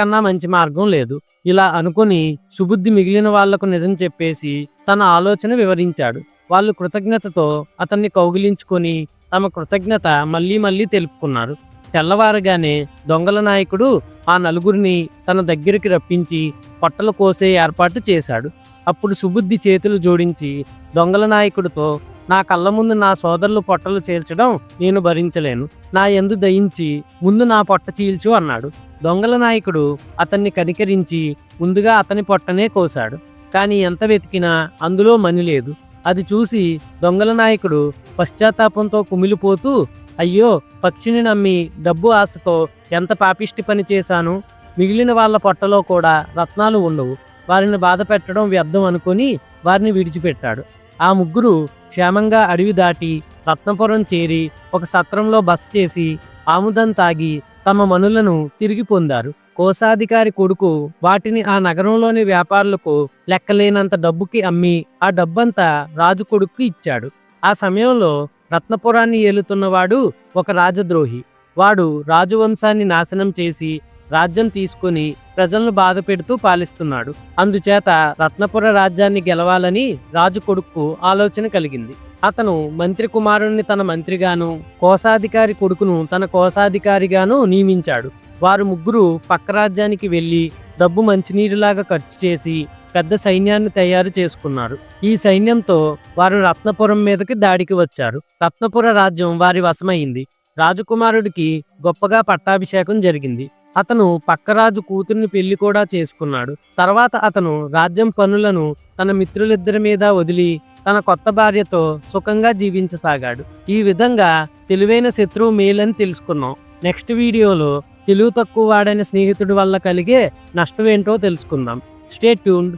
కన్నా మంచి మార్గం లేదు. ఇలా అనుకుని సుబుద్ధి మిగిలిన వాళ్ళకు నిజం చెప్పేసి తన ఆలోచన వివరించాడు. వాళ్ళు కృతజ్ఞతతో అతన్ని కౌగిలించుకొని తమ కృతజ్ఞత మళ్ళీ మళ్ళీ తెలుపుకున్నారు. తెల్లవారగానే దొంగల నాయకుడు ఆ నలుగురిని తన దగ్గరికి రప్పించి పొట్టలు కోసే ఏర్పాటు చేశాడు. అప్పుడు సుబుద్ధి చేతులు జోడించి దొంగల నాయకుడితో నా కళ్ళ ముందు నా సోదరులు పొట్టలు చేర్చడం నేను భరించలేను. నా ఎందు దయించి ముందు నా పొట్ట చీల్చు అన్నాడు. దొంగల నాయకుడు అతన్ని కనికరించి ముందుగా అతని పొట్టనే కోశాడు. కానీ ఎంత వెతికినా అందులో మని లేదు. అది చూసి దొంగల నాయకుడు పశ్చాత్తాపంతో కుమిలిపోతూ అయ్యో పక్షిని నమ్మి డబ్బు ఆశతో ఎంత పాపిష్టి పని చేశాను? మిగిలిన వాళ్ళ పొట్టలో కూడా రత్నాలు ఉండవు. వారిని బాధ పెట్టడం వ్యర్థం అనుకొని వారిని విడిచిపెట్టాడు. ఆ ముగ్గురు క్షేమంగా అడవి దాటి రత్నపురం చేరి ఒక సత్రంలో బస చేసి ఆముదం తాగి తమ మనులను తిరిగి పొందారు. కోశాధికారి కొడుకు వాటిని ఆ నగరంలోని వ్యాపారులకు లెక్కలేనంత డబ్బుకి అమ్మి ఆ డబ్బంతా రాజు కొడుక్కి ఇచ్చాడు. ఆ సమయంలో రత్నపురాన్ని ఏలుతున్నవాడు ఒక రాజద్రోహి. వాడు రాజవంశాన్ని నాశనం చేసి రాజ్యం తీసుకుని ప్రజలను బాధ పెడుతూ పాలిస్తున్నాడు. అందుచేత రత్నపుర రాజ్యాన్ని గెలవాలని రాజు కొడుకు ఆలోచన కలిగింది. అతను మంత్రి కుమారుణ్ణి తన మంత్రిగాను కోశాధికారి కొడుకును తన కోశాధికారిగాను నియమించాడు. వారు ముగ్గురు పక్క రాజ్యానికి వెళ్ళి డబ్బు మంచినీరులాగా ఖర్చు చేసి పెద్ద సైన్యాన్ని తయారు చేసుకున్నారు. ఈ సైన్యంతో వారు రత్నపురం మీదకి దాడికి వచ్చారు. రత్నపుర రాజ్యం వారి వశమైంది. రాజకుమారుడికి గొప్పగా పట్టాభిషేకం జరిగింది. అతను పక్కరాజు కూతుర్ని పెళ్ళి కూడా చేసుకున్నాడు. తర్వాత అతను రాజ్యం పనులను తన మిత్రులిద్దరి మీద వదిలి తన కొత్త భార్యతో సుఖంగా జీవించసాగాడు. ఈ విధంగా తెలివైన శత్రువు మేలని తెలుసుకున్నాం. నెక్స్ట్ వీడియోలో తెలివి తక్కువ వాడైన స్నేహితుడి వల్ల కలిగే నష్టం ఏంటో తెలుసుకుందాం. Stay tuned.